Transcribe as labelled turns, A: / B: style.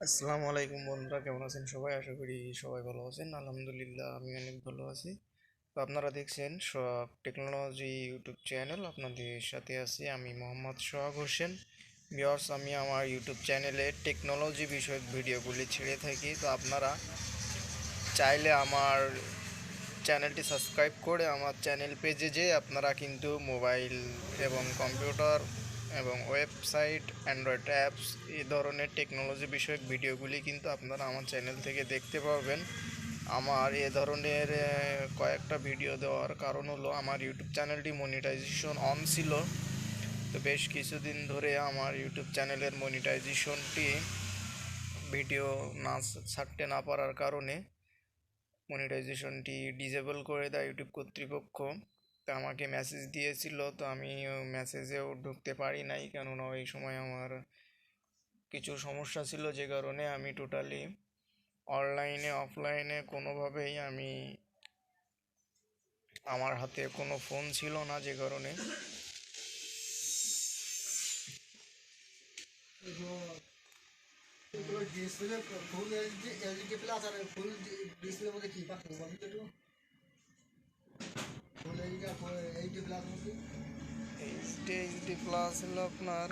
A: আসসালামু আলাইকুম বন্ধুরা, কেমন আছেন সবাই? আশা করি সবাই ভালো আছেন। আলহামদুলিল্লাহ, আমি অনেক ভালো আছি। তো আপনারা দেখছেন সব টেকনোলজি ইউটিউব চ্যানেল। আপনাদের সাথে আছি আমি মোহাম্মদ সোহাগ হোসেন। বিয়ার্স আমি আমার ইউটিউব চ্যানেলে টেকনোলজি বিষয়ক ভিডিওগুলি ছেড়ে থাকি। তো আপনারা চাইলে আমার চ্যানেলটি সাবস্ক্রাইব করে আমার চ্যানেল পেজে যেয়ে আপনারা কিন্তু মোবাইল এবং কম্পিউটার এবং ওয়েবসাইট অ্যান্ড্রয়েড অ্যাপস এই ধরনের টেকনোলজি বিষয়ক ভিডিওগুলি কিন্তু আপনারা আমার চ্যানেল থেকে দেখতে পাবেন আমার এ ধরনের কয়েকটা ভিডিও দেওয়ার কারণ হলো আমার ইউটিউব চ্যানেলটি মনিটাইজেশন অন ছিল। তো বেশ কিছুদিন ধরে আমার ইউটিউব চ্যানেলের মনিটাইজেশনটি ভিডিও না ছাড়তে না পারার কারণে মনিটাইজেশনটি ডিজেবল করে দেয় ইউটিউব কর্তৃপক্ষ। তা আমাকে মেসেজ দিয়েছিল, তো আমি মেসেজেও ঢুকতে পারি নাই, কেননা ওই সময় আমার কিছু সমস্যা ছিল যে কারণে আমি টোটালি অনলাইনে অফলাইনে কোনোভাবেই আমি আমার হাতে কোনো ফোন ছিল না যে কারণে।
B: ডিসপ্লে ফুল ডিসপ্লের মধ্যে কি বলুন তো একটু ফুল এলইডি আর এইচডি প্লাস মধ্যে
A: এইচডি এইচডি প্লাস হলো আপনার